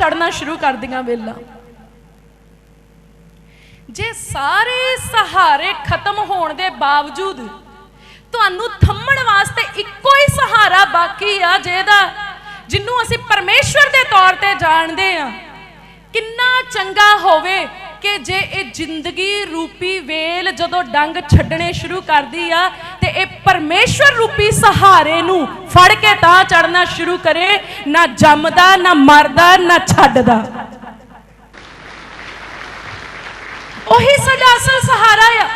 ਚੜਨਾ ਸ਼ੁਰੂ ਕਰਦੀਆਂ ਵੇਲਾਂ। ਜੇ ਸਾਰੇ ਸਹਾਰੇ ਖਤਮ ਹੋਣ ਦੇ ਬਾਵਜੂਦ ਤੁਹਾਨੂੰ ਥੰਮਣ ਵਾਸਤੇ ਇੱਕੋ ਹੀ ਸਹਾਰਾ ਬਾਕੀ ਆ ਜਿਹਦਾ ਜਿਹਨੂੰ ਅਸੀਂ ਪਰਮੇਸ਼ਵਰ ਦੇ ਤੌਰ ਤੇ ਜਾਣਦੇ ਆ ਕਿੰਨਾ ਚੰਗਾ ਹੋਵੇ ਕਿ ਜੇ ਇਹ ਜ਼ਿੰਦਗੀ ਰੂਪੀ ਵੇਲ ਜਦੋਂ ਡੰਗ ਛੱਡਣੇ ਸ਼ੁਰੂ ਕਰਦੀ ਆ ਤੇ ਇਹ ਪਰਮੇਸ਼ਵਰ ਰੂਪੀ ਸਹਾਰੇ ਨੂੰ ਫੜ ਕੇ ਤਾਂ ਚੜਨਾ ਸ਼ੁਰੂ ਕਰੇ, ਨਾ ਜੰਮਦਾ, ਨਾ ਮਰਦਾ, ਨਾ ਛੱਡਦਾ। ਉਹੀ ਸਾਡਾ ਅਸਲ ਸਹਾਰਾ ਆ।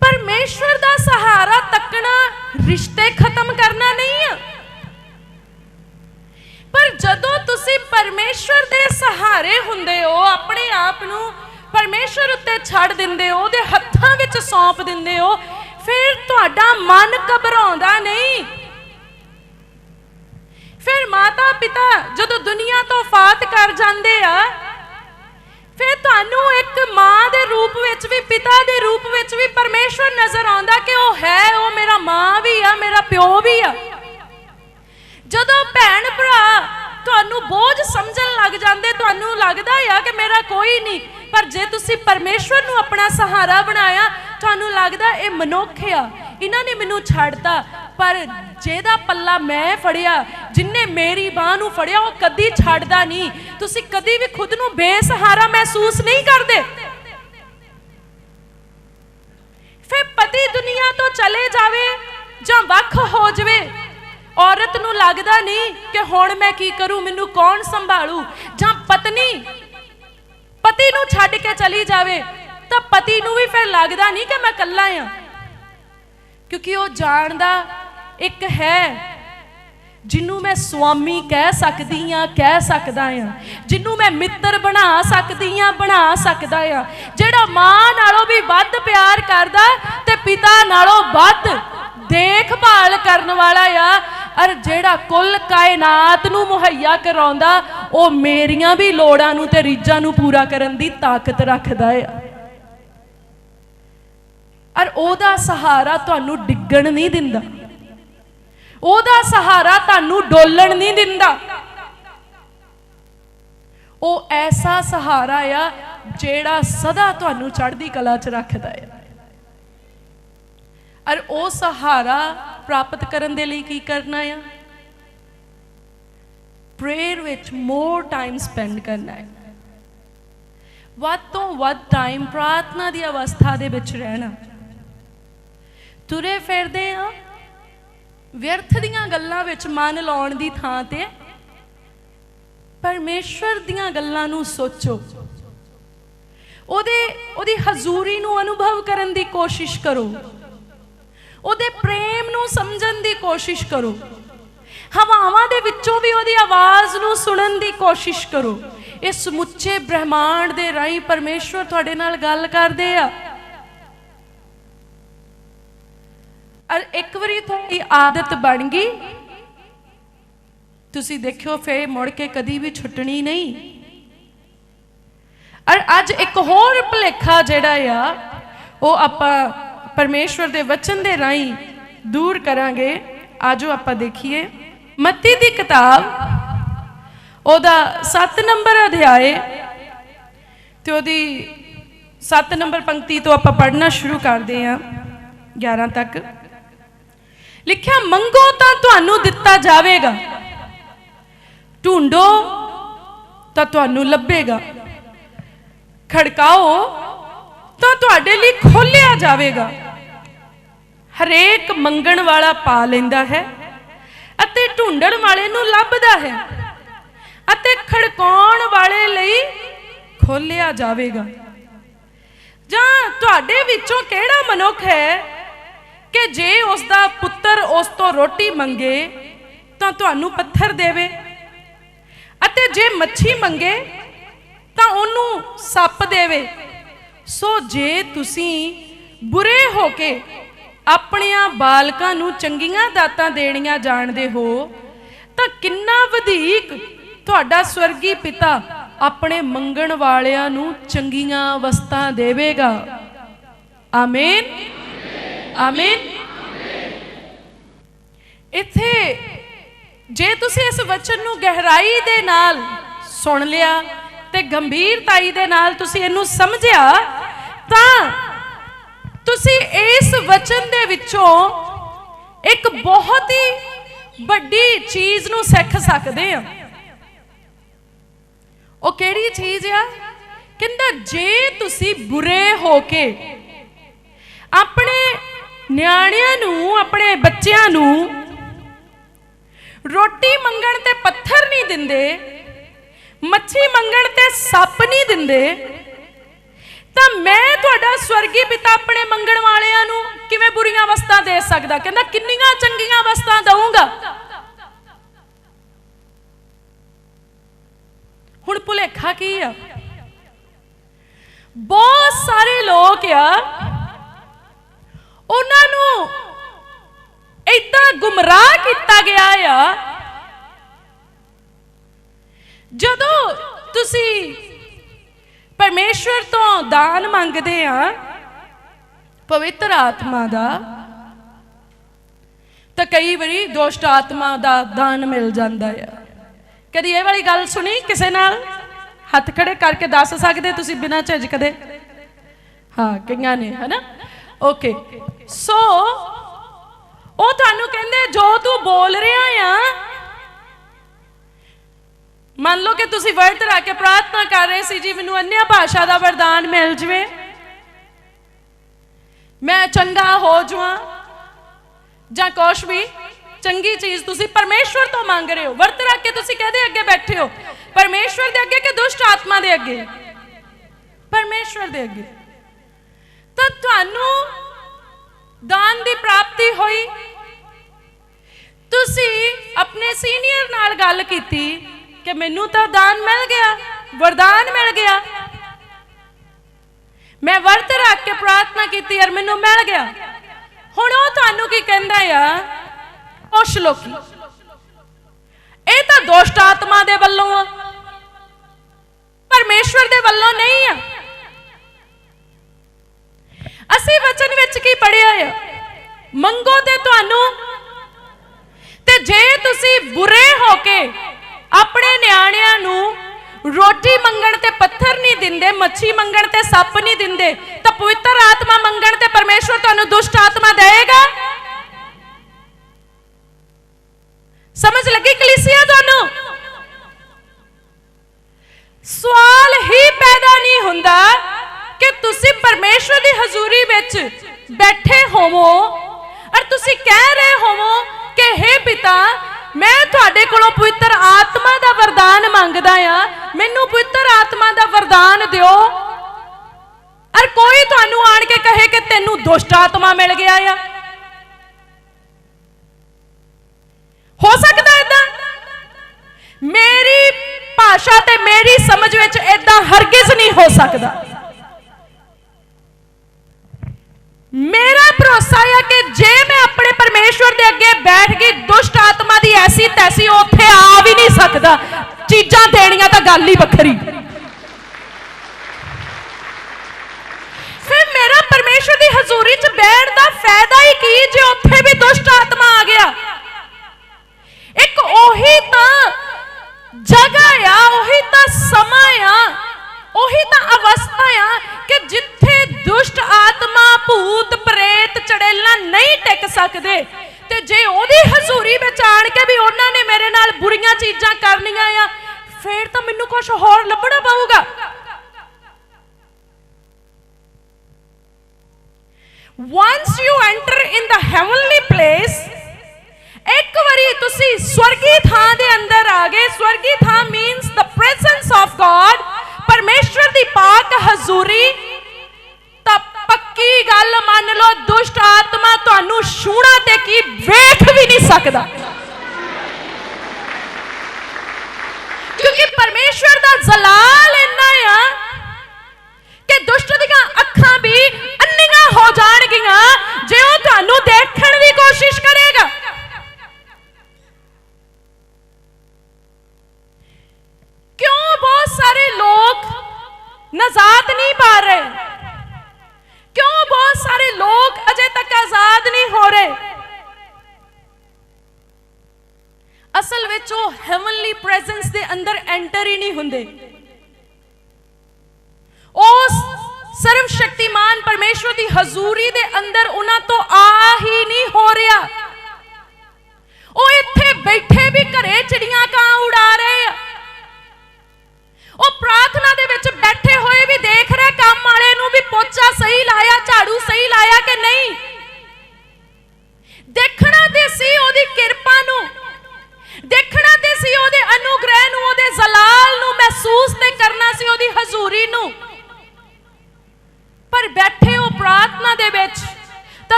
ਪਰਮੇਸ਼ਵਰ ਦਾ ਸਹਾਰਾ ਤੱਕਣਾ, ਰਿਸ਼ਤੇ ਖਤਮ ਕਰਨਾ ਨਹੀਂ। ਜਦੋਂ ਤੁਸੀਂ ਪਰਮੇਸ਼ਵਰ ਦੇ ਸਹਾਰੇ ਹੁੰਦੇ ਹੋ, ਆਪਣੇ ਆਪ ਨੂੰ ਪਰਮੇਸ਼ਵਰ ਉੱਤੇ ਛੱਡ ਦਿੰਦੇ ਹੋ, ਉਹਦੇ ਹੱਥਾਂ ਵਿੱਚ ਸੌਂਪ ਦਿੰਦੇ ਹੋ, ਫਿਰ ਤੁਹਾਡਾ ਮਨ ਘਬਰਾਉਂਦਾ ਨਹੀਂ। ਫਿਰ ਮਾਤਾ ਪਿਤਾ ਜਦੋਂ ਦੁਨੀਆ ਤੋਂ ਫਾਤ ਕਰ ਜਾਂਦੇ ਆ, ਫਿਰ ਤੁਹਾਨੂੰ ਇੱਕ ਮਾਂ ਦੇ ਰੂਪ ਵਿੱਚ ਵੀ, ਪਿਤਾ ਦੇ ਰੂਪ ਵਿੱਚ ਵੀ ਪਰਮੇਸ਼ਵਰ ਨਜ਼ਰ ਆਉਂਦਾ ਕਿ ਉਹ ਹੈ, ਉਹ ਮੇਰਾ ਮਾਂ ਵੀ ਆ, ਮੇਰਾ ਪਿਓ ਵੀ ਆ। ਜਦੋਂ ਭੈਣ ਭਰਾ ਤੁਹਾਨੂੰ ਬੋਝ ਸਮਝਣ ਲੱਗ ਜਾਂਦੇ, ਤੁਹਾਨੂੰ ਲੱਗਦਾ ਆ ਕਿ ਮੇਰਾ ਕੋਈ ਨਹੀਂ। ਪਰ ਜੇ ਤੁਸੀਂ ਪਰਮੇਸ਼ਵਰ ਨੂੰ ਆਪਣਾ ਸਹਾਰਾ ਬਣਾਇਆ, ਤੁਹਾਨੂੰ ਲੱਗਦਾ ਇਹ ਮਨੁੱਖ ਆ। ਇਹਨਾਂ ਨੇ ਮੈਨੂੰ ਛੱਡਤਾ, ਪਰ ਜਿਹਦਾ ਪੱਲਾ ਮੈਂ ਫੜਿਆ ਜਿਨਨੇ ਮੇਰੀ ਬਾਹ ਨੂੰ ਫੜਿਆ, ਉਹ ਕਦੀ ਛੱਡਦਾ ਨਹੀਂ। ਤੁਸੀਂ ਕਦੀ ਵੀ ਖੁਦ ਨੂੰ ਬੇਸਹਾਰਾ ਮਹਿਸੂਸ ਨਹੀਂ ਕਰਦੇ। ਫਿਰ ਪਤੀ ਦੁਨੀਆ ਤੋਂ ਚਲੇ ਜਾਵੇ ਜਾਂ ਵੱਖ ਹੋ ਜਾਵੇ। ਔਰਤ ਨੂੰ ਲੱਗਦਾ ਨਹੀਂ ਕਿ ਹੁਣ ਮੈਂ ਕੀ ਕਰੂੰ, ਮੈਨੂੰ ਕੌਣ ਸੰਭਾਲੂ? ਜਾਂ ਪਤਨੀ, ਪਤੀ ਨੂੰ ਛੱਡ ਕੇ ਚਲੀ ਜਾਵੇ, ਤਾਂ ਪਤੀ ਨੂੰ ਵੀ ਫਿਰ ਲੱਗਦਾ ਨਹੀਂ ਕਿ ਮੈਂ ਇਕੱਲਾ ਆ। ਕਿਉਂਕਿ ਉਹ ਜਾਣਦਾ ਇੱਕ ਹੈ ਜਿਹਨੂੰ ਮੈਂ ਸੁਆਮੀ ਕਹਿ ਸਕਦੀ ਆ, ਕਹਿ ਸਕਦਾ ਆ। ਜਿਹਨੂੰ ਮੈਂ ਮਿੱਤਰ ਬਣਾ ਸਕਦੀ ਆ, ਬਣਾ ਸਕਦਾ ਆ। ਜਿਹੜਾ ਮਾਂ ਨਾਲੋਂ ਵੀ ਵੱਧ ਪਿਆਰ ਕਰਦਾ ਤੇ ਪਿਤਾ ਨਾਲੋਂ ਵੱਧ ਦੇਖਭਾਲ ਕਰਨ ਵਾਲਾ ਆ ਅਰ ਜਿਹੜਾ ਕੁੱਲ ਕਾਇਨਾਤ ਨੂੰ ਮੁਹੱਈਆ ਕਰਾਉਂਦਾ, ਉਹ ਮੇਰੀਆਂ ਵੀ ਲੋੜਾਂ ਨੂੰ ਤੇ ਰੀਝਾਂ ਨੂੰ ਪੂਰਾ ਕਰਨ ਦੀ ਤਾਕਤ ਰੱਖਦਾ ਆ। ਅਰ ਉਹਦਾ ਸਹਾਰਾ ਤੁਹਾਨੂੰ ਡਿੱਗਣ ਨਹੀਂ ਦਿੰਦਾ। ਉਹਦਾ ਸਹਾਰਾ ਤੁਹਾਨੂੰ ਡੋਲਣ ਨਹੀਂ ਦਿੰਦਾ। ਉਹ ਐਸਾ ਸਹਾਰਾ ਆ ਜਿਹੜਾ ਸਦਾ ਤੁਹਾਨੂੰ ਚੜ੍ਹਦੀ ਕਲਾ 'ਚ ਰੱਖਦਾ ਆ। ਅਰ ਉਹ ਸਹਾਰਾ ਪ੍ਰਾਪਤ ਕਰਨ ਦੇ ਲਈ ਕੀ ਕਰਨਾ ਆ? ਪ੍ਰੇਅਰ ਵਿੱਚ ਮੋਰ ਟਾਈਮ ਸਪੈਂਡ ਕਰਨਾ ਹੈ। ਵੱਧ ਤੋਂ ਵੱਧ ਟਾਈਮ ਪ੍ਰਾਰਥਨਾ ਦੀ ਅਵਸਥਾ ਦੇ ਵਿੱਚ ਰਹਿਣਾ। ਤੁਰੇ ਫਿਰਦੇ ਆ, ਵਿਅਰਥ ਦੀਆਂ ਗੱਲਾਂ ਵਿੱਚ ਮਨ ਲਾਉਣ ਦੀ ਥਾਂ ਤੇ। ਪਰਮੇਸ਼ਵਰ ਦੀਆਂ ਗੱਲਾਂ ਨੂੰ ਸੋਚੋ। ਉਹਦੇ, ਉਹਦੀ ਹਜ਼ੂਰੀ ਨੂੰ ਅਨੁਭਵ ਕਰਨ ਦੀ ਕੋਸ਼ਿਸ਼ ਕਰੋ। ਉਹਦੇ ਪ੍ਰੇਮ ਨੂੰ ਸਮਝਣ ਦੀ ਕੋਸ਼ਿਸ਼ ਕਰੋ। ਹਵਾਵਾਂ ਦੇ ਵਿੱਚੋਂ ਵੀ ਉਹਦੀ ਆਵਾਜ਼ ਨੂੰ ਸੁਣਨ ਦੀ ਕੋਸ਼ਿਸ਼ ਕਰੋ। ਇਹ ਸਮੁੱਚੇ ਬ੍ਰਹਿਮੰਡ ਦੇ ਰਾਹੀਂ ਪਰਮੇਸ਼ਵਰ ਤੁਹਾਡੇ ਨਾਲ ਗੱਲ ਕਰਦੇ ਆ। ਅਰ ਇੱਕ ਵਾਰੀ ਤੁਹਾਡੀ ਆਦਤ ਬਣ ਗਈ। ਤੁਸੀਂ ਦੇਖਿਓ ਫੇ ਮੁੜ ਕੇ ਕਦੀ ਵੀ ਛੁੱਟਣੀ ਨਹੀਂ। ਅਰ ਅੱਜ ਇੱਕ ਹੋਰ ਭੁਲੇਖਾ ਜਿਹੜਾ ਆ, ਉਹ ਆਪਾਂ ਪਰਮੇਸ਼ਵਰ ਦੇ ਵਚਨ ਦੇ ਰਾਹੀਂ ਦੂਰ ਕਰਾਂਗੇ। ਆਜੋ ਆਪਾਂ ਦੇਖੀਏ। ਮੱਤੀ ਦੀ ਕਿਤਾਬ, ਉਹਦਾ 7 ਨੰਬਰ ਅਧਿਆਏ, ਤੇ ਉਹਦੀ 7 ਨੰਬਰ ਪੰਕਤੀ ਤੋਂ ਆਪਾਂ ਪੜ੍ਹਨਾ ਸ਼ੁਰੂ ਕਰਦੇ ਹਾਂ 11 ਤੱਕ। ਲਿਖਿਆ, ਮੰਗੋ ਤਾਂ ਤੁਹਾਨੂੰ ਦਿੱਤਾ ਜਾਵੇਗਾ। ਢੂੰਡੋ ਤਾਂ ਤੁਹਾਨੂੰ ਲੱਭੇਗਾ। ਖੜਕਾਓ ਤਾਂ ਤੁਹਾਡੇ ਲਈ ਖੋਲਿਆ ਜਾਵੇਗਾ। ਹਰੇਕ ਮੰਗਣ ਵਾਲਾ ਪਾ ਲੈਂਦਾ ਹੈ ਅਤੇ ਢੂੰਡਣ ਵਾਲੇ ਨੂੰ ਲੱਭਦਾ ਹੈ ਅਤੇ ਖੜਕਾਉਣ ਵਾਲੇ ਲਈ ਖੋਲਿਆ ਜਾਵੇਗਾ। ਜਾਂ ਤੁਹਾਡੇ ਵਿੱਚੋਂ ਕਿਹੜਾ ਮਨੁੱਖ ਹੈ ਕਿ ਜੇ ਉਸ ਦਾ ਪੁੱਤਰ ਉਸ ਤੋਂ ਰੋਟੀ ਮੰਗੇ ਤਾਂ ਤੁਹਾਨੂੰ ਪੱਥਰ ਦੇਵੇ ਅਤੇ ਜੇ ਮੱਛੀ ਮੰਗੇ ਤਾਂ ਉਹਨੂੰ ਸੱਪ ਦੇਵੇ। ਸੋ ਜੇ ਤੁਸੀਂ ਬੁਰੇ ਹੋ ਕੇ ਆਪਣੀਆਂ ਬਾਲਕਾਂ ਨੂੰ ਚੰਗੀਆਂ ਦਾਤਾਂ ਦੇਣੀਆਂ ਜਾਣਦੇ ਹੋ, ਤਾਂ ਕਿੰਨਾ ਵਧੇਕ ਤੁਹਾਡਾ ਸਵਰਗੀ ਪਿਤਾ ਆਪਣੇ ਮੰਗਣ ਵਾਲਿਆਂ ਨੂੰ ਚੰਗੀਆਂ ਵਸਤਾਂ ਦੇਵੇਗਾ। ਆਮੀਨ। ਆਮੀਨ। ਇੱਥੇ ਜੇ ਤੁਸੀਂ ਇਸ ਵਚਨ ਨੂੰ ਗਹਿਰਾਈ ਦੇ ਨਾਲ ਸੁਣ ਲਿਆ ਤੇ ਗੰਭੀਰਤਾਈ ਦੇ ਨਾਲ ਤੁਸੀਂ ਇਹਨੂੰ ਸਮਝਿਆ, ਤਾਂ ਤੁਸੀਂ ਇਸ ਵਚਨ ਦੇ ਵਿੱਚੋਂ ਇੱਕ ਬਹੁਤ ਹੀ ਵੱਡੀ ਚੀਜ਼ ਨੂੰ ਸਿੱਖ ਸਕਦੇ ਆ। ਉਹ ਕਿਹੜੀ ਚੀਜ਼ ਆ? ਕਹਿੰਦਾ ਜੇ ਤੁਸੀਂ ਬੁਰੇ ਹੋ ਕੇ ਆਪਣੇ ਨਿਆਣਿਆਂ ਨੂੰ, ਆਪਣੇ ਬੱਚਿਆਂ ਨੂੰ ਰੋਟੀ ਮੰਗਣ ਤੇ ਪੱਥਰ ਨਹੀਂ ਦਿੰਦੇ, ਮੱਛੀ ਮੰਗਣ ਤੇ ਸੱਪ ਨਹੀਂ ਦਿੰਦੇ ਤਾਂ ਮੈਂ ਤੁਹਾਡਾ ਸਵਰਗੀ ਪਿਤਾ ਆਪਣੇ ਮੰਗਣ ਵਾਲਿਆਂ ਨੂੰ ਕਿਵੇਂ ਬੁਰੀਆਂ ਅਵਸਥਾ ਦੇ ਸਕਦਾ? ਕਹਿੰਦਾ, ਕਿੰਨੀਆਂ ਚੰਗੀਆਂ ਅਵਸਥਾ ਦਊਂਗਾ? ਹੁਣ ਭੁਲੇਖਾ ਕੀ ਆ? ਬਹੁਤ ਸਾਰੇ ਲੋਕ ਆ, ਉਹਨਾਂ ਨੂੰ ਇਦਾਂ ਗੁੰਮਰਾਹ ਕੀਤਾ ਗਿਆ ਆ, ਜਦੋਂ ਤੁਸੀਂ ਪਰਮੇਸ਼ਵਰ ਤੋਂ ਦਾਨ ਮੰਗਦੇ ਆ, ਪਵਿੱਤਰ ਆਤਮਾ ਦਾ, ਤਾਂ ਕਈ ਵਾਰੀ ਦੁਸ਼ਟ ਆਤਮਾ ਦਾ ਦਾਨ ਮਿਲ ਜਾਂਦਾ ਆ। ਕਦੀ ਇਹ ਵਾਲੀ ਗੱਲ ਸੁਣੀ ਕਿਸੇ ਨਾਲ? ਹੱਥ ਖੜੇ ਕਰਕੇ ਦੱਸ ਸਕਦੇ ਤੁਸੀਂ ਬਿਨਾਂ ਝਿਜਕਦੇ ਹਾਂ, ਕਈਆਂ ਨੇ, ਹਨਾ? ਓਕੇ ਸੋ ਉਹ ਤੁਹਾਨੂੰ ਕਹਿੰਦੇ, ਜੋ ਤੂੰ ਬੋਲ ਰਿਹਾ ਆ ਮੰਨ ਲਓ ਕਿ ਤੁਸੀਂ ਵਰਤ ਰੱਖ ਕੇ ਪ੍ਰਾਰਥਨਾ ਕਰ ਰਹੇ ਸੀ ਜੀ, ਮੈਨੂੰ ਅੰਨਿਆ ਭਾਸ਼ਾ ਦਾ ਵਰਦਾਨ ਮਿਲ ਜਵੇ। ਮੈਂ ਚੰਗਾ ਹੋ ਜਾਵਾਂ ਜਾਂ ਕੁਛ ਵੀ, ਚੰਗੀ ਚੀਜ਼ ਤੁਸੀਂ ਪਰਮੇਸ਼ਵਰ ਤੋਂ ਮੰਗ ਰਹੇ ਹੋ। ਵਰਤ ਰੱਖ ਕੇ ਤੁਸੀਂ ਕਹਦੇ ਅੱਗੇ ਬੈਠੇ ਹੋ? ਪਰਮੇਸ਼ਵਰ ਦੇ ਅੱਗੇ ਕਿ ਦੁਸ਼ਟ ਆਤਮਾ ਦੇ ਅੱਗੇ? ਪਰਮੇਸ਼ਵਰ ਦੇ ਅੱਗੇ। ਤਾਂ ਤੁਹਾਨੂੰ ਦਾਨ ਦੀ ਪ੍ਰਾਪਤੀ ਹੋਈ। ਤੁਸੀਂ ਆਪਣੇ ਸੀਨੀਅਰ ਨਾਲ ਗੱਲ ਕੀਤੀ। ਕਿ ਮੈਨੂੰ ਤਾਂ ਦਾਨ ਮਿਲ ਗਿਆ, ਵਰਦਾਨ ਮਿਲ ਗਿਆ। ਮੈਂ ਵਰਤ ਰੱਖ ਕੇ ਪ੍ਰਾਰਥਨਾ ਕੀਤੀ ਔਰ ਮੈਨੂੰ ਮਿਲ ਗਿਆ। ਹੁਣ ਉਹ ਤੁਹਾਨੂੰ ਕੀ ਕਹਿੰਦਾ ਆ? ਕੁਛ ਲੋਕੀ ਇਹ ਤਾਂ ਦੁਸ਼ਟ ਆਤਮਾ ਦੇ ਵੱਲੋਂ ਆ। ਪਰਮੇਸ਼ਵਰ ਦੇ ਵੱਲੋਂ ਨਹੀਂ ਆ। ਅਸੀਂ ਵਚਨ ਵਿੱਚ ਕੀ ਪੜਿਆ ਆ? ਮੰਗੋ ਤੇ ਤੁਹਾਨੂੰ। ਤੇ ਜੇ ਤੁਸੀਂ ਬੁਰੇ ਹੋ ਕੇ ਆਪਣੇ ਨਿਆਣਿਆਂ ਨੂੰ ਰੋਟੀ ਮੰਗਣ ਤੇ ਪੱਥਰ ਨਹੀਂ ਦਿੰਦੇ, ਮੱਛੀ ਮੰਗਣ ਤੇ ਸੱਪ ਨਹੀਂ ਦਿੰਦੇ, ਤਾਂ ਪਵਿੱਤਰ ਆਤਮਾ ਮੰਗਣ ਤੇ ਪਰਮੇਸ਼ਵਰ ਤੁਹਾਨੂੰ ਦੁਸ਼ਟ ਆਤਮਾ ਦੇਵੇਗਾ? ਸਮਝ ਲੱਗੀ ਕਲੀਸਿਆ ਤੁਹਾਨੂੰ? ਸਵਾਲ ਹੀ ਪੈਦਾ ਨਹੀਂ ਹੁੰਦਾ ਕਿ ਤੁਸੀਂ ਪਰਮੇਸ਼ਵਰ ਦੀ ਹਜ਼ੂਰੀ ਵਿੱਚ ਬੈਠੇ ਹੋਵੋ, ਔਰ ਤੁਸੀਂ ਕਹਿ ਰਹੇ ਹੋਵੋ ਕਿ हे ਪਿਤਾ ਮੈਂ ਤੁਹਾਡੇ ਕੋਲੋਂ ਪਵਿੱਤਰ ਆਤਮਾ ਦਾ ਵਰਦਾਨ ਮੰਗਦਾ ਆ ਮੈਨੂੰ ਪਵਿੱਤਰ ਆਤਮਾ ਦਾ ਵਰਦਾਨ ਦਿਓ। ਔਰ ਕੋਈ ਤੁਹਾਨੂੰ ਆਣ ਕੇ ਕਹੇ ਕਿ ਤੈਨੂੰ ਦੁਸ਼ਟ ਆਤਮਾ ਮਿਲ ਗਿਆ ਆ। ਹੋ ਸਕਦਾ ਇਦਾਂ ਮੇਰੀ ਭਾਸ਼ਾ ਤੇ ਮੇਰੀ ਸਮਝ ਵਿੱਚ ਇਦਾਂ ਹਰਗਿਜ਼ ਨਹੀਂ ਹੋ ਸਕਦਾ। ਮੇਰਾ ਭਰੋਸਾ ਹੈ ਕਿ ਜੇ ਮੈਂ ਆਪਣੇ ਪਰਮੇਸ਼ਵਰ ਦੇ ਅੱਗੇ ਬੈਠ ਕੇ ਦੁਸ਼ਟ ਆਤਮਾ ਦੀ ਐਸੀ ਤੈਸੀ ਉੱਥੇ ਆ ਵੀ ਨਹੀਂ ਸਕਦਾ। ਚੀਜ਼ਾਂ ਦੇਣੀਆਂ ਤਾਂ ਗੱਲ ਹੀ ਵੱਖਰੀ। ਫਿਰ ਮੇਰਾ ਪਰਮੇਸ਼ਵਰ ਦੀ ਹਜ਼ੂਰੀ 'ਚ ਬੈਠ ਦਾ ਫਾਇਦਾ ਹੀ ਕੀ ਜੇ ਉੱਥੇ ਵੀ ਦੁਸ਼ਟ ਤੁਹਾਨੂੰ ਛੂਣਾ ਤੇ ਕੀ ਵੇਖ ਵੀ ਨਹੀਂ ਸਕਦਾ। ਕਿਉਂਕਿ ਪਰਮੇਸ਼ਵਰ ਦਾ ਜ਼ਲਾਲ ਇੰਨਾ ਆ ਕਿ ਦੁਸ਼ਟ ਦੀਆਂ ਅੱਖਾਂ ਵੀ ਅੰਨੀਆਂ ਹੋ ਜਾਣਗੀਆਂ, ਜੇ ਉਹ ਤੁਹਾਨੂੰ ਦੇਖਣ ਦੀ ਕੋਸ਼ਿਸ਼ ਕਰੇਗਾ ਪ੍ਰੈਜ਼ੈਂਸ ਦੇ ਅੰਦਰ ਐਂਟਰ ਹੀ ਨਹੀਂ ਹੁੰਦੇ। ਉਸ ਸਰਵ ਸ਼ਕਤੀਮਾਨ ਪਰਮੇਸ਼ਵਰ ਦੀ ਹਜ਼ੂਰੀ ਦੇ ਅੰਦਰ ਉਹਨਾਂ ਤੋਂ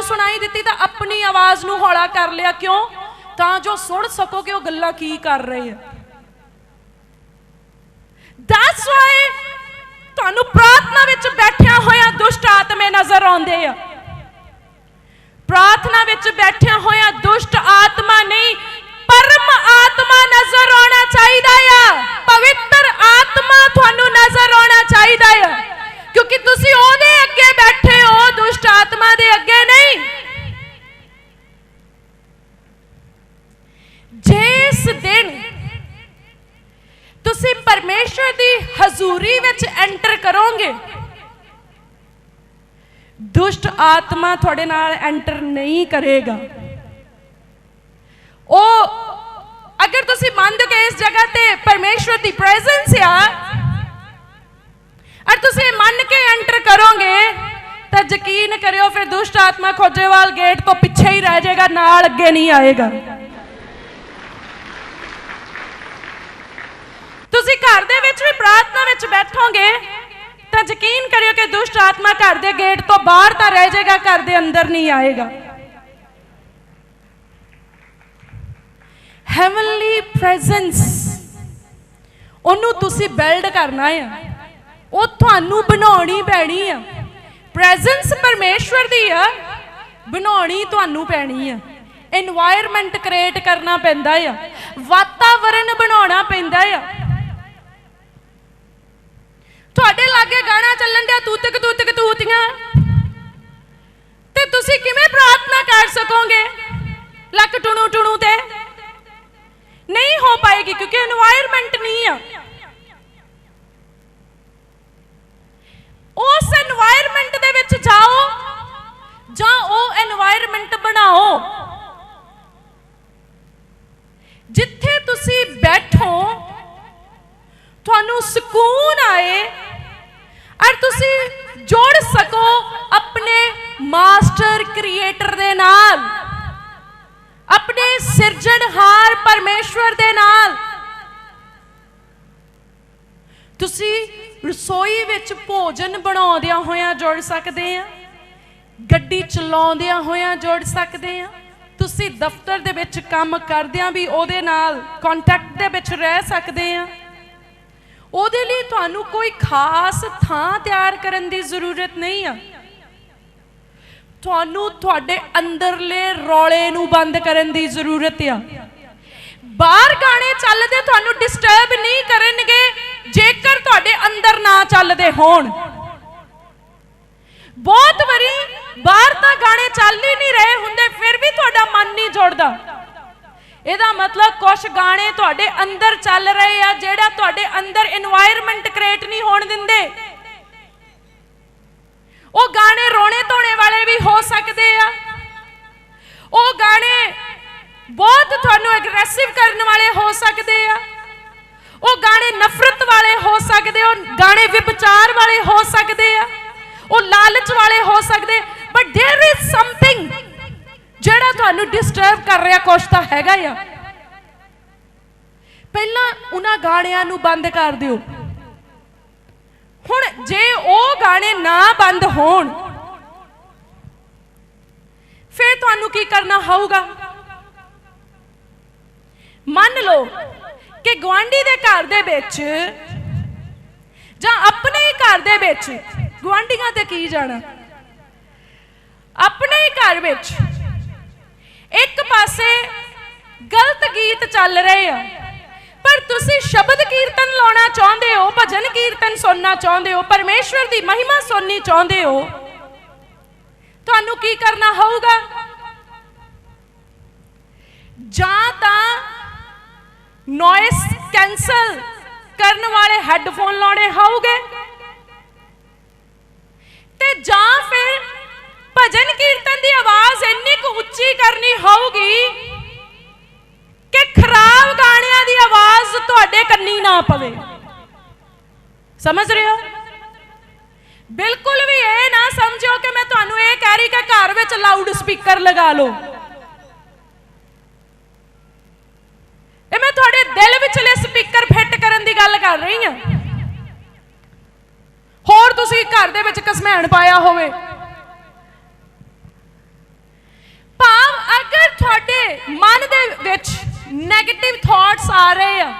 ਆਵਾਜ਼ ਸੁਣਾਈ ਦਿੱਤੀ ਤਾਂ ਆਪਣੀ ਆਵਾਜ਼ ਨੂੰ ਹੌਲਾ ਕਰ ਲਿਆ ਕਿਉਂ? ਤਾਂ ਜੋ ਸੁਣ ਸਕੋ ਕਿ ਉਹ ਗੱਲਾਂ ਕੀ ਕਰ ਰਹੇ ਆ। ਦੈਟਸ ਵਾਈ ਤੁਹਾਨੂੰ ਪ੍ਰਾਰਥਨਾ ਵਿੱਚ ਬੈਠਿਆ ਹੋਇਆ ਦੁਸ਼ਟ ਆਤਮੇ ਨਜ਼ਰ ਆਉਂਦੇ ਆ। ਪ੍ਰਾਰਥਨਾ ਵਿੱਚ ਬੈਠਿਆ ਹੋਇਆ ਦੁਸ਼ਟ ਆਤਮਾ ਨਹੀਂ, ਪਰਮ ਆਤਮਾ ਨਜ਼ਰ ਆਉਣਾ ਚਾਹੀਦਾ ਆ। ਪਵਿੱਤਰ ਆਤਮਾ ਤੁਹਾਨੂੰ ਨਜ਼ਰ ਆਉਣਾ ਚਾਹੀਦਾ ਆ। ਕਿਉਂਕਿ ਤੁਸੀਂ ਉਹਦੇ ਅੱਗੇ ਬੈਠੇ ਹੋ, ਦੁਸ਼ਟ ਆਤਮਾ ਦੇ ਅੱਗੇ ਨਹੀਂ। ਜਿਸ ਦਿਨ ਤੁਸੀਂ ਪਰਮੇਸ਼ਰ ਦੀ ਹਜ਼ੂਰੀ ਵਿੱਚ ਐਂਟਰ ਕਰੋਗੇ, ਦੁਸ਼ਟ ਆਤਮਾ ਤੁਹਾਡੇ ਨਾਲ ਐਂਟਰ ਨਹੀਂ ਕਰੇਗਾ। ਉਹ, ਅਗਰ ਤੁਸੀਂ ਮੰਨਦੇ ਹੋ ਕਿ ਇਸ ਜਗ੍ਹਾ ਤੇ ਪਰਮੇਸ਼ਵਰ ਦੀ ਪ੍ਰੈਜ਼ੈਂਸ ਆ ਔਰ ਤੁਸੀਂ ਮੰਨ ਕੇ ਐਂਟਰ ਕਰੋਗੇ, ਤਾਂ ਯਕੀਨ ਕਰਿਓ ਫਿਰ ਦੁਸ਼ਟ ਆਤਮਾ ਖੋਜੇਵਾਲ ਗੇਟ ਤੋਂ ਪਿੱਛੇ ਹੀ ਰਹਿ ਜਾਏਗਾ, ਨਾਲ ਅੱਗੇ ਨਹੀਂ ਆਏਗਾ। ਤੁਸੀਂ ਘਰ ਦੇ ਵਿੱਚ ਵੀ ਪ੍ਰਾਰਥਨਾ ਵਿੱਚ ਬੈਠੋਗੇ, ਤਾਂ ਯਕੀਨ ਕਰਿਓ ਕਿ ਦੁਸ਼ਟ ਆਤਮਾ ਘਰ ਦੇ ਗੇਟ ਤੋਂ ਬਾਹਰ ਤਾਂ ਰਹਿ ਜਾਏਗਾ, ਘਰ ਦੇ ਅੰਦਰ ਨਹੀਂ ਆਏਗਾ। ਹੈਵਨਲੀ ਪ੍ਰੈਜ਼ੈਂਸ ਉਹਨੂੰ ਤੁਸੀਂ ਬਿਲਡ ਕਰਨਾ ਆ। ਉਹ ਤੁਹਾਨੂੰ ਬਣਾਉਣੀ ਪੈਣੀ ਆ। ਪ੍ਰੈਜ਼ੈਂਸ ਪਰਮੇਸ਼ਵਰ ਦੀ ਆ, ਬਣਾਉਣੀ ਤੁਹਾਨੂੰ ਪੈਣੀ ਆ। এনवायरमेंट ਕ੍ਰੀਏਟ ਕਰਨਾ ਪੈਂਦਾ ਆ। ਵਾਤਾਵਰਣ ਬਣਾਉਣਾ ਪੈਂਦਾ ਆ। ਤੁਹਾਡੇ ਲਾਗੇ ਗਾਣਾ ਚੱਲਣ ਦਿਆ ਤੂਤਕ ਤੂਤਕ ਤੂਤੀਆਂ। ਤੇ ਤੁਸੀਂ ਕਿਵੇਂ ਪ੍ਰਾਰਥਨਾ ਕਰ ਸਕੋਗੇ? ਲੱਕ ਟੁਣੂ ਟੁਣੂ ਤੇ। ਨਹੀਂ ਹੋ ਪਾਏਗੀ, ਕਿਉਂਕਿ এনवायरमेंट ਨਹੀਂ ਆ। ਉਸ এনवायरमेंट ਦੇ ਵਿੱਚ ਜਾਓ ਜਾਂ ਉਹ এনवायरमेंट ਬਣਾਓ। ਜਿੱਥੇ ਤੁਸੀਂ ਬੈਠੋ, ਤੁਹਾਨੂੰ ਸਕੂਨ ਆਏ ਔਰ ਤੁਸੀਂ ਜੋੜ ਸਕੋ ਆਪਣੇ ਮਾਸਟਰ ਕ੍ਰੀਏਟਰ ਦੇ ਨਾਲ, ਆਪਣੇ ਸਿਰਜਣਹਾਰ ਪਰਮੇਸ਼ਵਰ ਦੇ ਨਾਲ। ਤੁਸੀਂ ਰਸੋਈ ਵਿੱਚ ਭੋਜਨ ਬਣਾਉਂਦਿਆਂ ਹੋਇਆਂ ਜੁੜ ਸਕਦੇ ਆ ਗੱਡੀ ਚਲਾਉਂਦਿਆਂ ਹੋਇਆਂ ਜੁੜ ਸਕਦੇ ਆ ਤੁਸੀਂ ਦਫ਼ਤਰ ਦੇ ਵਿੱਚ ਕੰਮ ਕਰਦਿਆਂ ਵੀ ਉਹਦੇ ਨਾਲ ਕੰਟੈਕਟ ਦੇ ਵਿੱਚ ਰਹਿ ਸਕਦੇ ਆ ਉਹਦੇ ਲਈ ਤੁਹਾਨੂੰ ਕੋਈ ਖਾਸ ਥਾਂ ਤਿਆਰ ਕਰਨ ਦੀ ਜ਼ਰੂਰਤ ਨਹੀਂ ਆ। ਤੁਹਾਨੂੰ ਤੁਹਾਡੇ ਅੰਦਰਲੇ ਰੌਲੇ ਨੂੰ ਬੰਦ ਕਰਨ ਦੀ ਜ਼ਰੂਰਤ ਆ। ਬਾਹਰ ਗਾਣੇ ਚੱਲਦੇ ਤੁਹਾਨੂੰ ਡਿਸਟਰਬ ਨਹੀਂ ਕਰਨਗੇ। ਜੇਕਰ ਤੁਹਾਡੇ ਅੰਦਰ ਨਾ ਚੱਲਦੇ ਹੋਣ। ਬਹੁਤ ਵਾਰੀ ਬਾਹਰ ਤਾਂ ਗਾਣੇ ਚੱਲ ਹੀ ਨਹੀਂ ਰਹੇ ਹੁੰਦੇ, ਫਿਰ ਵੀ ਤੁਹਾਡਾ ਮਨ ਨਹੀਂ ਜੁੜਦਾ। ਇਹਦਾ ਮਤਲਬ ਕੁਝ ਗਾਣੇ ਤੁਹਾਡੇ ਅੰਦਰ ਚੱਲ ਰਹੇ ਆ, ਜਿਹੜਾ ਤੁਹਾਡੇ ਅੰਦਰ এনवायरमेंट ਕ੍ਰੀਏਟ ਨਹੀਂ ਹੋਣ ਦਿੰਦੇ। ਉਹ ਗਾਣੇ ਰੋਣੇ ਧੋਣੇ ਵਾਲੇ ਵੀ ਹੋ ਸਕਦੇ ਆ। ਉਹ ਗਾਣੇ ਬਹੁਤ ਤੁਹਾਨੂੰ ਐਗਰੈਸਿਵ ਕਰਨ ਵਾਲੇ ਹੋ ਸਕਦੇ ਆ। ਉਹ ਗਾਣੇ ਨਫ਼ਰਤ ਵਾਲੇ ਹੋ ਸਕਦੇ ਉਹ ਗਾਣੇ ਵਿਭਚਾਰ ਵਾਲੇ ਹੋ ਸਕਦੇ ਆ ਉਹ ਲਾਲਚ ਵਾਲੇ ਹੋ ਸਕਦੇ ਬਟ देयर इज ਸਮਥਿੰਗ ਜਿਹੜਾ ਤੁਹਾਨੂੰ ਡਿਸਟਰਬ ਕਰ ਰਿਹਾ ਕੁਛ ਤਾਂ ਹੈਗਾ ਆ ਪਹਿਲਾਂ ਉਹਨਾਂ ਗਾਣਿਆਂ ਨੂੰ ਬੰਦ ਕਰ ਦਿਓ ਹੁਣ ਜੇ ਉਹ ਗਾਣੇ ਨਾ ਬੰਦ ਹੋਣ ਫਿਰ ਤੁਹਾਨੂੰ ਕੀ ਕਰਨਾ ਹੋਊਗਾ ਮੰਨ ਲਓ ਕਿ ਗਵਾਂਢੀ ਦੇ ਘਰ ਦੇ ਵਿੱਚ ਜਾਂ ਆਪਣੇ ਹੀ ਘਰ ਦੇ ਵਿੱਚ ਗਵਾਂਢੀਆਂ ਤੇ ਕੀ ਜਾਣਾ? ਆਪਣੇ ਹੀ ਘਰ ਵਿੱਚ ਇੱਕ ਪਾਸੇ ਗਲਤ ਗੀਤ ਚੱਲ ਰਹੇ ਆ, ਪਰ ਤੁਸੀਂ ਸ਼ਬਦ ਕੀਰਤਨ ਲਾਉਣਾ ਚਾਹੁੰਦੇ ਹੋ, ਭਜਨ ਕੀਰਤਨ ਸੁਣਨਾ ਚਾਹੁੰਦੇ ਹੋ, ਪਰਮੇਸ਼ਵਰ ਦੀ ਮਹਿਮਾ ਸੁਣਨੀ ਚਾਹੁੰਦੇ ਹੋ, ਤੁਹਾਨੂੰ ਕੀ ਕਰਨਾ ਹੋਊਗਾ? ਜਾਂ ਤਾਂ ਨੋਇਸ ਕੈਂਸਲ ਕਰਨ ਵਾਲੇ ਹੈੱਡਫੋਨ ਲਾਉਣੇ ਹੋਊਗੇ। ਤੇ ਜਾਂ ਫਿਰ ਭਜਨ ਕੀਰਤਨ ਦੀ ਆਵਾਜ਼ ਇੰਨੀ ਕੁ ਉੱਚੀ ਕਰਨੀ ਹੋਊਗੀ ਕਿ ਖਰਾਬ ਗਾਣਿਆਂ ਦੀ ਆਵਾਜ਼ ਤੁਹਾਡੇ ਕੰਨੀ ਨਾ ਪਵੇ। ਸਮਝ ਰਹੇ ਹੋ? ਬਿਲਕੁਲ ਵੀ ਇਹ ਨਾ ਸਮਝੋ ਕਿ ਮੈਂ ਤੁਹਾਨੂੰ ਇਹ ਕਹਿ ਰਹੀ ਕਿ ਘਰ ਵਿੱਚ ਲਾਊਡ ਸਪੀਕਰ ਲਗਾ ਲਓ। ਇਹ ਮੈਂ ਤੁਹਾਡੇ ਦਿਲ ਵਿਚਲੇ ਸਪੀਕਰ ਫਿੱਟ ਕਰਨ ਦੀ ਗੱਲ ਕਰ ਰਹੀ ਹਾਂ। ਹੋਰ ਤੁਸੀਂ ਘਰ ਦੇ ਵਿੱਚ ਕਸਮੈਣ ਪਾਇਆ ਹੋਵੇ। ਭਾਵ ਅਗਰ ਤੁਹਾਡੇ ਮਨ ਦੇ ਵਿੱਚ 네ਗੇਟਿਵ ਥਾਟਸ ਆ ਰਹੇ ਆ,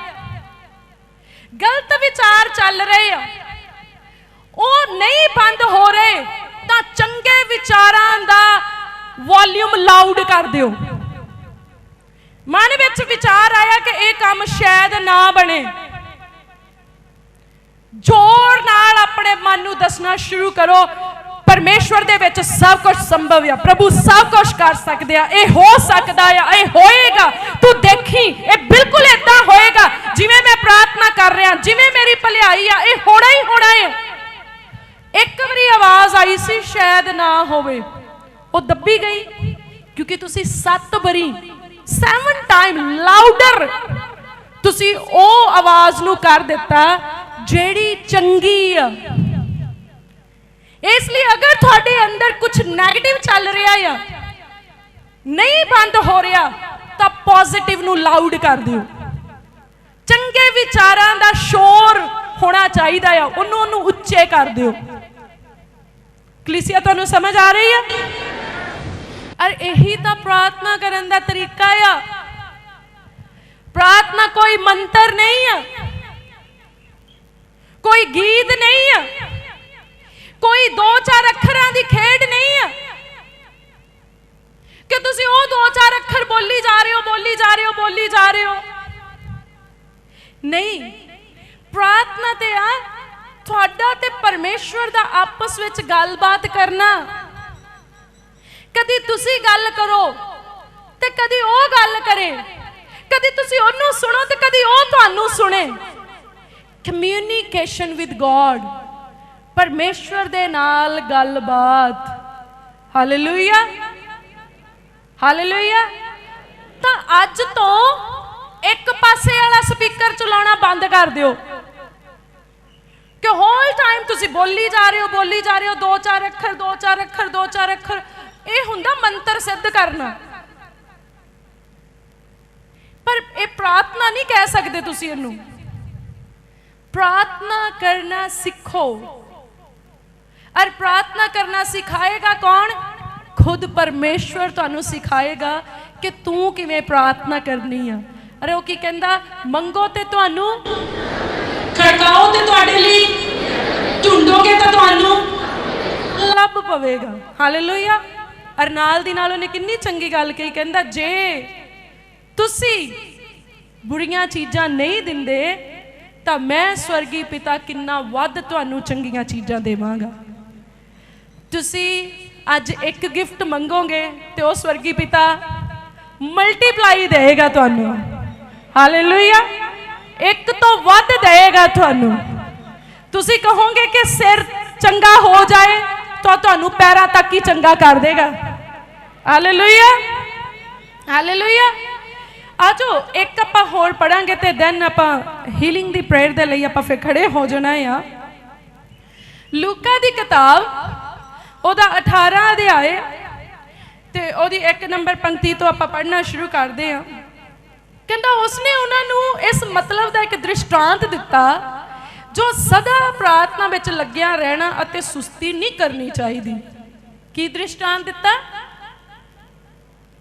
ਗਲਤ ਵਿਚਾਰ ਚੱਲ ਰਹੇ ਆ, ਉਹ ਨਹੀਂ ਬੰਦ ਹੋ ਰਹੇ, ਤਾਂ ਚੰਗੇ ਵਿਚਾਰਾਂ ਦਾ ਵੋਲਿਊਮ ਲਾਊਡ ਕਰ ਦਿਓ। ਮਨ ਵਿੱਚ ਵਿਚਾਰ ਆਇਆ ਕਿ ਇਹ ਕੰਮ ਸ਼ਾਇਦ ਨਾ ਬਣੇ। ਜ਼ੋਰ ਨਾਲ ਆਪਣੇ ਮਨ ਨੂੰ ਦੱਸਣਾ ਸ਼ੁਰੂ ਕਰੋ, ਪਰਮੇਸ਼ਵਰ ਦੇ ਵਿੱਚ ਸਭ ਕੁਝ ਸੰਭਵ ਆ, ਪ੍ਰਭੂ ਸਭ ਕੁਝ ਕਰ ਸਕਦੇ ਆ, ਇਹ ਹੋ ਸਕਦਾ ਆ, ਇਹ ਹੋਏਗਾ, ਤੂੰ ਦੇਖੀ, ਇਹ ਬਿਲਕੁਲ ਇਦਾਂ ਹੋਏਗਾ, ਜਿਵੇਂ ਮੈਂ ਪ੍ਰਾਰਥਨਾ ਕਰ ਰਿਹਾ, ਜਿਵੇਂ ਮੇਰੀ ਭਲਾਈ ਆ, ਇਹ ਹੋਣਾ ਹੀ ਹੋਣਾ ਹੈ ਇੱਕ ਵਾਰੀ ਆਵਾਜ਼ ਆਈ ਸੀ, ਸ਼ਾਇਦ ਨਾ ਹੋਵੇ। ਉਹ ਦੱਬੀ ਗਈ, ਕਿਉਂਕਿ ਤੁਸੀਂ ਸੱਤ ਵਾਰੀ ਸੈਵਨ ਟਾਈਮ ਲਾਊਡਰ ਤੁਸੀਂ ਉਹ ਆਵਾਜ਼ ਨੂੰ ਕਰ ਦਿੱਤਾ ਜਿਹੜੀ ਚੰਗੀ ਆ। ਇਸ ਲਈ ਅਗਰ ਤੁਹਾਡੇ ਅੰਦਰ ਕੁਝ 네ਗੇਟਿਵ ਚੱਲ ਰਿਹਾ ਆ, ਨਹੀਂ ਬੰਦ ਹੋ ਰਿਹਾ, ਤਾਂ ਪੋਜ਼ਿਟਿਵ ਨੂੰ ਲਾਊਡ ਕਰ ਦਿਓ। ਚੰਗੇ ਵਿਚਾਰਾਂ ਦਾ ਸ਼ੋਰ ਹੋਣਾ ਚਾਹੀਦਾ ਆ, ਉਹਨੂੰ ਉਹਨੂੰ ਉੱਚੇ ਕਰ ਦਿਓ। ਕਲੀਸਿਆ, ਤੁਹਾਨੂੰ ਸਮਝ ਆ ਰਹੀ ਹੈ ਅਰ ਇਹੀ ਤਾਂ ਪ੍ਰਾਰਥਨਾ ਕਰਨ ਦਾ ਤਰੀਕਾ ਆ। ਪ੍ਰਾਰਥਨਾ ਕੋਈ ਮੰਤਰ ਨਹੀਂ ਆ। ਕੋਈ ਗੀਤ ਨਹੀਂ ਆ। ਕੋਈ ਦੋ ਚਾਰ ਅੱਖਰਾਂ ਦੀ ਖੇਡ ਨਹੀਂ ਆ। ਕਿ ਤੁਸੀਂ ਉਹ ਦੋ ਚਾਰ ਅੱਖਰ ਬੋਲੀ ਜਾ ਰਹੇ ਹੋ, ਬੋਲੀ ਜਾ ਰਹੇ ਹੋ, ਬੋਲੀ ਜਾ ਰਹੇ ਹੋ। ਨਹੀਂ। ਪ੍ਰਾਰਥਨਾ ਤੇ ਆ, ਤੁਹਾਡਾ ਤੇ ਪਰਮੇਸ਼ਵਰ ਦਾ ਆਪਸ ਵਿੱਚ ਗੱਲਬਾਤ ਕਰਨਾ। ਕਦੀ ਤੁਸੀਂ ਗੱਲ ਕਰੋ ਤੇ ਕਦੀ ਉਹ ਗੱਲ ਕਰੇ। ਕਦੀ ਤੁਸੀਂ ਉਹਨੂੰ ਸੁਣੋ ਤੇ ਕਦੀ ਉਹ ਤੁਹਾਨੂੰ ਸੁਣੇ। ਕਮਿਊਨੀਕੇਸ਼ਨ ਵਿਦ ਗੋਡ ਪਰਮੇਸ਼ਵਰ ਦੇ ਨਾਲ ਗੱਲਬਾਤ। ਹਾਲੇਲੂਇਆ ਹਾਲੇਲੂਇਆ ਤਾਂ ਅੱਜ ਤੋਂ ਇੱਕ ਪਾਸੇ ਵਾਲਾ ਸਪੀਕਰ ਚਲਾਉਣਾ ਬੰਦ ਕਰ ਦਿਓ। ਕਿ ਹੋਲ ਟਾਈਮ ਤੁਸੀਂ ਬੋਲੀ ਜਾ ਰਹੇ ਹੋ, ਬੋਲੀ ਜਾ ਰਹੇ ਹੋ, ਦੋ ਚਾਰ ਅੱਖਰ, ਦੋ ਚਾਰ ਅੱਖਰ, ਦੋ ਚਾਰ ਅੱਖਰ। ਇਹ ਹੁੰਦਾ ਮੰਤਰ ਸਿੱਧ ਕਰਨਾ। ਪਰ ਇਹ ਪ੍ਰਾਰਥਨਾ ਨਹੀਂ ਕਹਿ ਸਕਦੇ ਤੁਸੀਂ ਇਹਨੂੰ। ਪ੍ਰਾਰਥਨਾ ਕਰਨਾ ਸਿੱਖੋ। ਔਰ ਪ੍ਰਾਰਥਨਾ ਕਰਨਾ ਸਿਖਾਏਗਾ ਕੌਣ? ਖੁਦ ਪਰਮੇਸ਼ਵਰ ਤੁਹਾਨੂੰ ਸਿਖਾਏਗਾ ਕਿ ਤੂੰ ਕਿਵੇਂ ਪ੍ਰਾਰਥਨਾ ਕਰਨੀ ਆ। ਅਰੇ ਉਹ ਕੀ ਕਹਿੰਦਾ? ਮੰਗੋ ਤੇ ਤੁਹਾਨੂੰ। ਖੜਕਾਓ ਤੇ ਤੁਹਾਡੇ ਲਈ। ਢੂੰਡੋਗੇ ਤਾਂ ਤੁਹਾਨੂੰ। ਲੱਭ ਪਵੇਗਾ। ਹਾਲੇਲੂਇਆ ਔਰ ਨਾਲ ਦੀ ਨਾਲ ਉਹਨੇ ਕਿੰਨੀ ਚੰਗੀ ਗੱਲ ਕਹੀ, ਕਹਿੰਦਾ, ਜੇ ਤੁਸੀਂ ਬੁਰੀਆਂ ਚੀਜ਼ਾਂ ਨਹੀਂ ਦਿੰਦੇ, ਤਾਂ ਮੈਂ ਸਵਰਗੀ ਪਿਤਾ ਕਿੰਨਾ ਵੱਧ ਤੁਹਾਨੂੰ ਚੰਗੀਆਂ ਚੀਜ਼ਾਂ ਦੇਵਾਂਗਾ। ਤੁਸੀਂ ਅੱਜ ਇੱਕ ਗਿਫਟ ਮੰਗੋਗੇ ਤੇ ਉਹ ਸਵਰਗੀ ਪਿਤਾ ਮਲਟੀਪਲਾਈ ਦੇਵੇਗਾ ਤੁਹਾਨੂੰ। ਹਾਲੇਲੂਇਆ ਇੱਕ ਤੋਂ ਵੱਧ ਦੇਵੇਗਾ ਤੁਹਾਨੂੰ। ਤੁਸੀਂ ਕਹੋਗੇ ਕਿ ਸਿਰ ਚੰਗਾ ਹੋ ਜਾਏ, ਤਾਂ ਤੁਹਾਨੂੰ ਪੈਰਾਂ ਤੱਕ ਹੀ ਚੰਗਾ ਕਰ ਦੇਗਾ। ਹਾਲੇਲੂਇਆ ਹਾਲੇਲੂਇਆ ਆਜੋ, ਇੱਕ ਆਪਾਂ ਹੋਰ ਪੜਾਂਗੇ ਤੇ ਦੈਨ ਆਪਾਂ ਹੀਲਿੰਗ ਦੀ ਪ੍ਰੇਅਰ ਦੇ ਲਈ ਆਪਾਂ ਫਿਰ ਖੜੇ ਹੋ ਜਾਣਾ ਆ। ਲੂਕਾ ਦੀ ਕਿਤਾਬ, ਉਹਦਾ 18 ਅਧਿਆਏ ਤੇ ਉਹਦੀ ਇੱਕ ਨੰਬਰ ਪੰਕਤੀ ਤੋਂ ਆਪਾਂ ਪੜ੍ਹਨਾ ਸ਼ੁਰੂ ਕਰਦੇ ਹਾਂ ਕਹਿੰਦਾ, ਉਸਨੇ ਉਹਨਾਂ ਨੂੰ ਇਸ ਮਤਲਬ ਦਾ ਇੱਕ ਦ੍ਰਿਸ਼ਟਾਂਤ ਦਿੱਤਾ, ਜੋ ਸਦਾ ਪ੍ਰਾਰਥਨਾ ਵਿੱਚ ਲੱਗਿਆ ਰਹਿਣਾ ਅਤੇ ਸੁਸਤੀ ਨਹੀਂ ਕਰਨੀ ਚਾਹੀਦੀ। ਕੀ ਦ੍ਰਿਸ਼ਟਾਂਤ ਦਿੱਤਾ?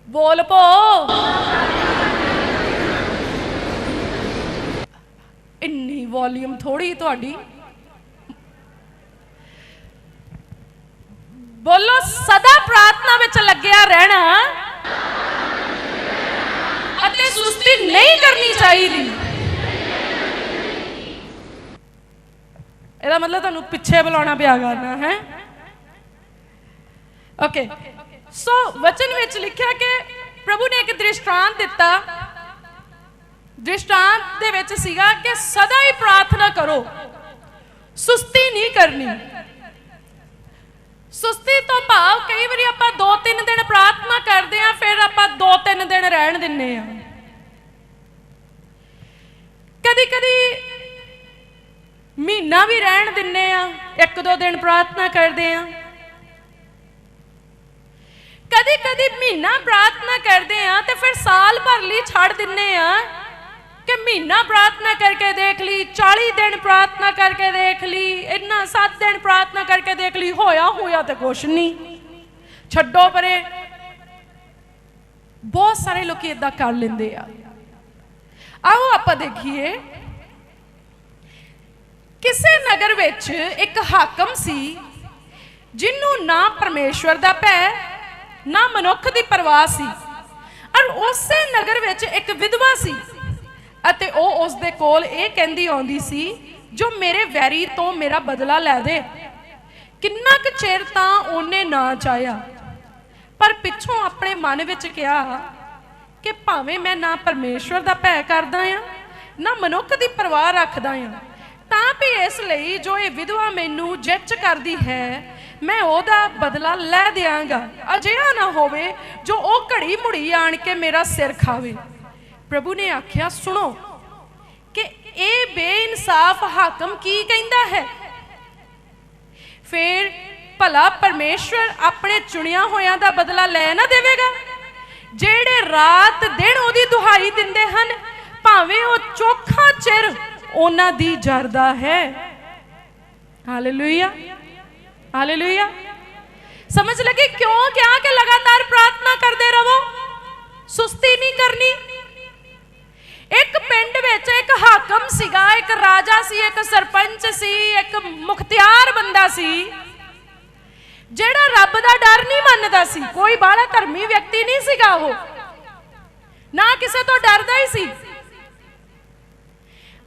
ਬੋਲ ਪੋ। ਇੰਨੀ ਵੋਲਿਊਮ ਥੋੜੀ ਤੁਹਾਡੀ। ਬੋਲੋ, ਸਦਾ ਪ੍ਰਾਰਥਨਾ ਵਿੱਚ ਲੱਗਿਆ ਰਹਿਣਾ। ਅਤੇ ਸੁਸਤੀ ਨਹੀਂ ਕਰਨੀ ਚਾਹੀਦੀ। ਮਤਲਬ ਤੁਹਾਨੂੰ ਪਿੱਛੇ ਬੁਲਾਉਣਾ ਪਿਆ ਕਰਨਾ, ਹੈ? ਓਕੇ ਸੋ ਵਚਨ ਵਿੱਚ ਲਿਖਿਆ ਕਿ ਪ੍ਰਭੂ ਨੇ ਇੱਕ ਦ੍ਰਿਸ਼ਟਾਂਤ ਦਿੱਤਾ। ਦ੍ਰਿਸ਼ਟਾਂਤ ਦੇ ਵਿੱਚ ਸੀਗਾ ਕਿ ਸਦਾ ਹੀ ਪ੍ਰਾਰਥਨਾ ਕਰੋ। ਸੁਸਤੀ ਨਹੀਂ ਕਰਨੀ। ਸੁਸਤੀ ਤੋਂ ਭਾਵ ਕਈ ਵਾਰੀ ਆਪਾਂ 2-3 ਦਿਨ ਪ੍ਰਾਰਥਨਾ ਕਰਦੇ ਆ ਫਿਰ ਆਪਾਂ 2-3 ਦਿਨ ਰਹਿਣ ਦਿੰਨੇ ਆ ਕਦੀ ਕਦੀ ਮਹੀਨਾ ਵੀ ਰਹਿਣ ਦਿੰਨੇ ਆ ਇੱਕ ਦੋ ਦਿਨ ਪ੍ਰਾਰਥਨਾ ਕਰਦੇ ਆ ਕਦੀ ਕਦੀ ਮਹੀਨਾ ਪ੍ਰਾਰਥਨਾ ਕਰਦੇ ਆ ਤੇ ਫਿਰ ਸਾਲ ਭਰ ਲਈ ਛੱਡ ਦਿੰਨੇ ਆ ਕਿ ਮਹੀਨਾ ਪ੍ਰਾਰਥਨਾ ਕਰਕੇ ਦੇਖ ਲਈ 40 ਦਿਨ ਪ੍ਰਾਰਥਨਾ ਕਰਕੇ ਦੇਖ ਲਈ, ਇੰਨਾ 7 ਦਿਨ ਪ੍ਰਾਰਥਨਾ ਕਰਕੇ ਦੇਖ ਲਈ, ਹੋਇਆ ਹੋਇਆ ਤੇ ਕੁਛ ਨਹੀਂ ਛੱਡੋ ਪਰੇ। ਬਹੁਤ ਸਾਰੇ ਲੋਕੀ ਇਦਾਂ ਕਰ ਲੈਂਦੇ ਆ। ਆਓ ਆਪਾਂ ਦੇਖੀਏ। ਕਿਸੇ ਨਗਰ ਵਿੱਚ ਇੱਕ ਹਾਕਮ ਸੀ, ਜਿਹਨੂੰ ਨਾ ਪਰਮੇਸ਼ਵਰ ਦਾ ਭੈ ਨਾ ਮਨੁੱਖ ਦੀ ਪਰਵਾਹ ਸੀ। ਔਰ ਉਸੇ ਨਗਰ ਵਿੱਚ ਇੱਕ ਵਿਧਵਾ ਸੀ ਅਤੇ ਉਹ ਉਸ ਦੇ ਕੋਲ ਇਹ ਕਹਿੰਦੀ ਆਉਂਦੀ ਸੀ, ਜੋ ਮੇਰੇ ਵੈਰੀ ਤੋਂ ਮੇਰਾ ਬਦਲਾ ਲੈ ਦੇ। ਕਿੰਨਾ ਕੁ ਚਿਰ ਤਾਂ ਉਹਨੇ ਨਾ ਚਾਹਿਆ। ਪਰ ਪਿੱਛੋਂ ਆਪਣੇ ਮਨ ਵਿੱਚ ਕਿਹਾ ਕਿ ਭਾਵੇਂ ਮੈਂ ਨਾ ਪਰਮੇਸ਼ਵਰ ਦਾ ਭੈ ਕਰਦਾ ਆ, ਨਾ ਮਨੁੱਖ ਦੀ ਪਰਵਾਹ ਰੱਖਦਾ ਆ, ਤਾਂ ਵੀ ਇਸ ਲਈ ਜੋ ਇਹ ਵਿਧਵਾ ਮੈਨੂੰ ਜੱਜ ਕਰਦੀ ਹੈ ਮੈਂ ਉਹਦਾ ਬਦਲਾ ਲੈ ਦਿਆਂਗਾ। ਅਜਿਹਾ ਨਾ ਹੋਵੇ ਜੋ ਉਹ ਘੜੀ ਮੁੜੀ ਆਣ ਕੇ ਮੇਰਾ ਸਿਰ ਖਾਵੇ। ਪ੍ਰਭੂ ਨੇ ਆਖਿਆ, ਸੁਣੋ, ਕਿ ਇਹ ਬੇਇਨਸਾਫ ਹਾਕਮ ਕੀ ਕਹਿੰਦਾ ਹੈ? ਫਿਰ ਭਲਾ ਪਰਮੇਸ਼ਵਰ ਆਪਣੇ ਚੁਣਿਆ ਹੋਇਆਂ ਦਾ ਬਦਲਾ ਲੈ ਨਾ ਦੇਵੇਗਾ। ਜਿਹੜੇ ਰਾਤ ਦਿਨ ਉਹਦੀ ਦੁਹਾਈ ਦਿੰਦੇ ਹਨ, ਭਾਵੇਂ ਉਹ ਚੋਖਾ ਚਿਰ ਉਹਨਾਂ ਦੀ ਜਰਦਾ ਹੈ। ਹਾਲੇਲੂਇਆ। ਹਾਲੇਲੂਇਆ ਸਮਝ ਲੱਗੀ? ਕਿਉਂ ਕਿਹਾ ਕਿ ਲਗਾਤਾਰ ਪ੍ਰਾਰਥਨਾ ਕਰਦੇ ਰਹੋ? ਸੁਸਤੀ ਨਹੀਂ ਕਰਨੀ। ਇੱਕ ਪਿੰਡ ਵਿੱਚ ਇੱਕ ਹਾਕਮ ਸੀਗਾ, ਇੱਕ ਰਾਜਾ ਸੀ, ਇੱਕ ਸਰਪੰਚ ਸੀ, ਇੱਕ ਮੁਖਤਿਆਰ ਬੰਦਾ ਸੀ, ਜਿਹੜਾ ਰੱਬ ਦਾ ਡਰ ਨਹੀਂ ਮੰਨਦਾ ਸੀ। ਕੋਈ ਬਾਹਲਾ ਧਰਮੀ ਵਿਅਕਤੀ ਨਹੀਂ ਸੀਗਾ ਉਹ। ਨਾ ਕਿਸੇ ਤੋਂ ਡਰਦਾ ਹੀ ਸੀ।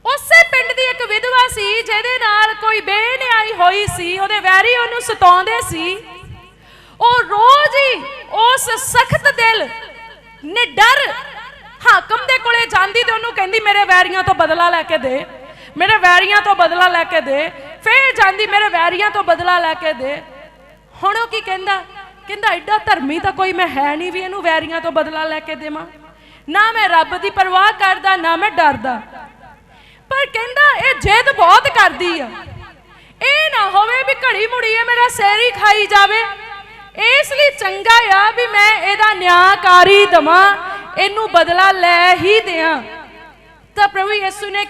ਉਸੇ ਪਿੰਡ ਦੀ ਇੱਕ ਵਿਧਵਾ ਸੀ, ਜਿਹਦੇ ਨਾਲ ਕੋਈ ਬੇਨਿਆਈ ਹੋਈ ਸੀ, ਉਹਦੇ ਵੈਰੀ ਉਹਨੂੰ ਸਤਾਉਂਦੇ ਸੀ। ਉਹ ਰੋਜ਼ ਹੀ ਉਸ ਸਖਤ ਦਿਲ, ਨਿਡਰ ਹਾਕਮ ਦੇ ਕੋਲੇ ਜਾਂਦੀ ਤੇ ਉਹਨੂੰ ਕਹਿੰਦੀ, ਮੇਰੇ ਵੈਰੀਆਂ ਤੋਂ ਬਦਲਾ ਲੈ ਕੇ ਦੇ, ਮੇਰੇ ਵੈਰੀਆਂ ਤੋਂ ਬਦਲਾ ਲੈ ਕੇ ਦੇ। ਫੇਰ ਜਾਂਦੀ, ਮੇਰੇ ਵੈਰੀਆਂ ਤੋਂ ਬਦਲਾ ਲੈ ਕੇ ਦੇ। ਹੁਣ ਉਹ ਕੀ ਕਹਿੰਦਾ? ਕਹਿੰਦਾ, ਐਡਾ ਧਰਮੀ ਤਾਂ ਕੋਈ ਮੈਂ ਹੈ ਨਹੀਂ ਵੀ ਇਹਨੂੰ ਵੈਰੀਆਂ ਤੋਂ ਬਦਲਾ ਲੈ ਕੇ ਦੇਵਾਂ। ਨਾ ਮੈਂ ਰੱਬ ਦੀ ਪਰਵਾਹ ਕਰਦਾ, ਨਾ ਮੈਂ ਡਰਦਾ। ਪਰ ਕਹਿੰਦਾ, ਇਹ ਜਿੱਦ ਬਹੁਤ ਕਰਦੀ ਆ। ਇਹ ਨਾ ਹੋਵੇ ਵੀ ਘੜੀ ਮੁੜੀ ਹੈ ਮੇਰਾ ਸਿਰ ਖਾਈ ਜਾਵੇ। ਇਸ ਲਈ ਚੰਗਾ ਆ ਵੀ ਮੈਂ ਇਹਦਾ ਨਿਆਂਕਾਰੀ ਦਵਾਂ, ਇਹਨੂੰ ਬਦਲਾ ਲੈ ਹੀ ਦਿਆਂ। ਤਾਂ ਪ੍ਰਭੂ ਯਿਸੂ ਨੇ